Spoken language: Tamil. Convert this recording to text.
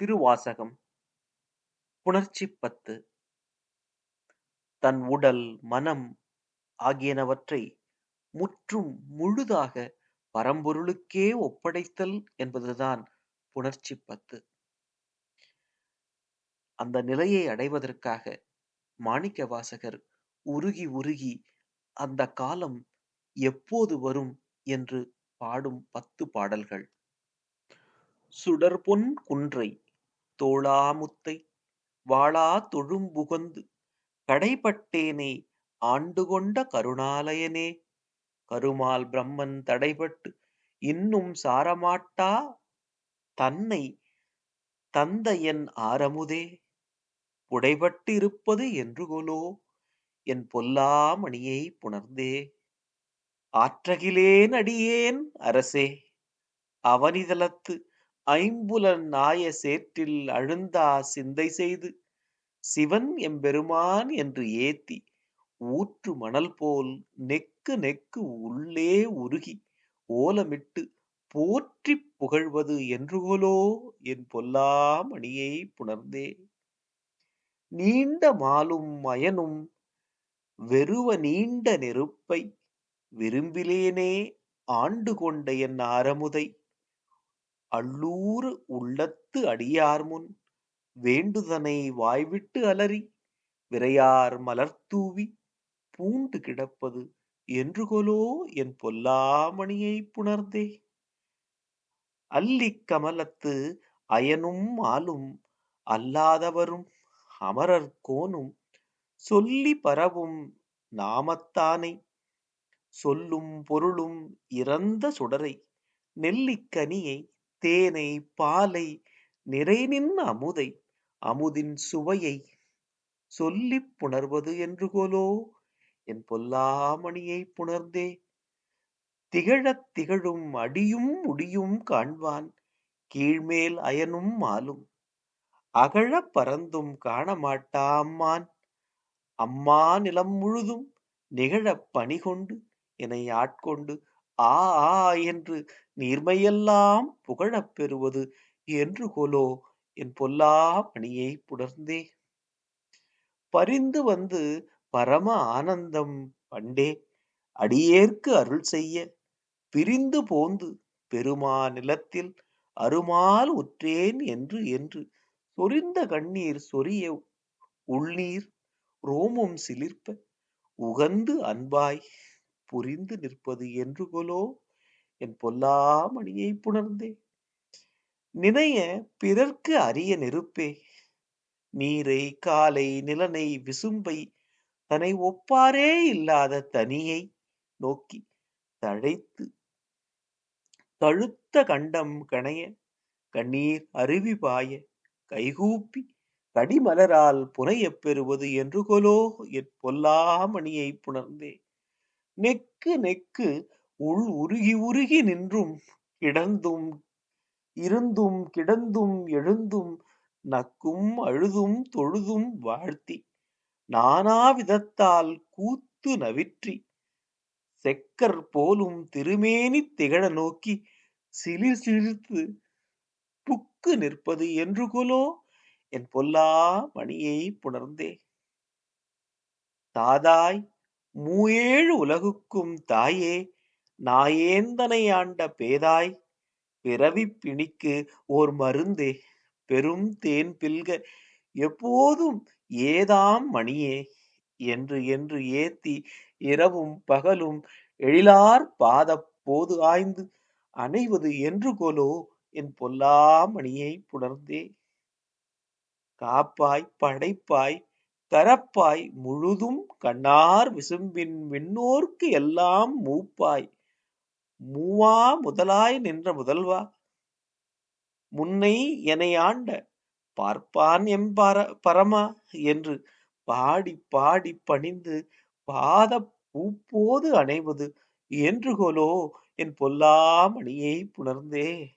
திருவாசகம் புணர்ச்சி பத்து. தன் உடல் மனம் ஆகியனவற்றை முற்றும் முழுதாக பரம்பொருளுக்கே ஒப்படைத்தல் என்பதுதான் புணர்ச்சி பத்து. அந்த நிலையை அடைவதற்காக மாணிக்க வாசகர் உருகி உருகி அந்த காலம் எப்போது வரும் என்று பாடும் பத்து பாடல்கள். சுடர்பொன் குன்றை தோளாமுத்தை வாளா தொழும்புகந்து கடைபட்டேனே ஆண்டுகொண்ட கருணாலயனே கருமால் பிரம்மன் தடைபட்டு இன்னும் சாரமாட்டா? தன்னை தந்த என் ஆரமுதே புடைபட்டு இருப்பது என்றுகொலோ என் பொல்லாமணியை புணர்ந்தே. ஆற்றகிலேன் அடியேன் அரசே அவனிதலத்து ஐம்புலன் நாய சேற்றில் அழுந்தா சிந்தை செய்து சிவன் எம்பெருமான் என்று ஏத்தி ஊற்று மணல் போல் நெக்கு நெக்கு உள்ளே உருகி ஓலமிட்டு போற்றிப் புகழ்வது என்றுகொலோ என் பொல்லாமணியை புணர்ந்தே. நீண்ட மாலும் மயனும் வெறுவ நீண்ட நெருப்பை விரும்பிலேனே ஆண்டு கொண்ட என் ஆரமுதை அள்ளூறு உள்ளத்து அடியார்முன் வேண்டுதனை வாய்விட்டு அலறி விரையார் மலர்தூவி பூண்டு கிடப்பது என்றுகொலோ என் பொல்லாமணியை புணர்ந்தே. அல்லிக் கமலத்து அயனும் ஆளும் அல்லாதவரும் அமரர் கோனும் சொல்லி பரவும் நாமத்தானை சொல்லும் பொருளும் இறந்த சுடரை நெல்லிக்கனியை தேனை பாலை நிறைநின் அமுதை அமுதின் சுவையை சொல்லிப் புணர்வது என்று கோலோ என் பொல்லாமணியை புணர்ந்தே. திகழத் திகழும் அடியும் முடியும் காண்பான் கீழ்மேல் அயனும் மாலும். அகழப் பறந்தும் காணமாட்டா அம்மான்? அம்மா நிலம் முழுதும் நிகழப் பணிகொண்டு என்னை ஆட்கொண்டு ஆ ஆ என்று நீர்மையெல்லாம் புகழப் பெறுவது என்று கொலோ என் பொல்லா மணியை புணர்ந்தே. பரிந்து வந்து பரம ஆனந்தம் பண்டே அடியேற்கு அருள் செய்ய பிரிந்து போந்து பெருமா நிலத்தில் அருமால் உற்றேன் என்று என்று சொரிந்த கண்ணீர் சொரிய உள்நீர் ரோமம் சிலிர்ப்ப உகந்து அன்பாய். புரிந்து நிற்பது என்றுகொலோ? என் பொல்லா மணியை புணர்ந்தே. நினைய பிறர்க்கு அரிய நெருப்பே. நீரை காலை நிலனை விசும்பை தன்னை ஒப்பாரே இல்லாத தனியை நோக்கி தழைத்து தழுத்த கண்டம் கணைய கண்ணீர் அருவி பாய கைகூப்பி கடிமலரால் புனையப் பெறுவது என்றுகொலோ? என் பொல்லாமணியை புணர்ந்தே. நெக்கு நெக்கு உள் உருகி உருகி நின்றும் கிடந்தும் இருந்தும் கிடந்தும் எழுந்தும் நக்கும் அழுதும் தொழுதும் வாழ்த்தி. நானாவிதத்தால் கூத்து நவிற்றி. செக்கர் போலும் திருமேனி திகழ நோக்கி சிலிர் சிலிர்த்து புக்கு நிற்பது என்று கொலோ என் பொல்லா மணியை புணர்ந்தே. தாதாய் மூவேழு உலகுக்கும் தாயே நாயேந்தனை ஆண்ட பேதாய் பிறவிப் பிணிக்கு ஓர் மருந்தே பெரும் தேன் பில்க எப்போதும் ஏதாம் மணியே என்று என்று ஏத்தி இரவும் பகலும் எழிலார் பாதப் போது ஆய்ந்து அணைவது என்று கொலோ என் பொல்லாமணியை புணர்ந்தே. காப்பாய் படைப்பாய் கரப்பாய் முழுதும் கண்ணார் விசும்பின் விண்ணோர்க்கு எல்லாம் மூப்பாய். மூவா முதலாய் நின்ற முதல்வா? முன்னை எனையாண்ட ஆண்ட பார்ப்பான் எம்பர பரமா? என்று பாடி பாடி பணிந்து பாத பூப்போது அணைவது. என்று கொலோ என் பொல்லாமணியை புணர்ந்தே.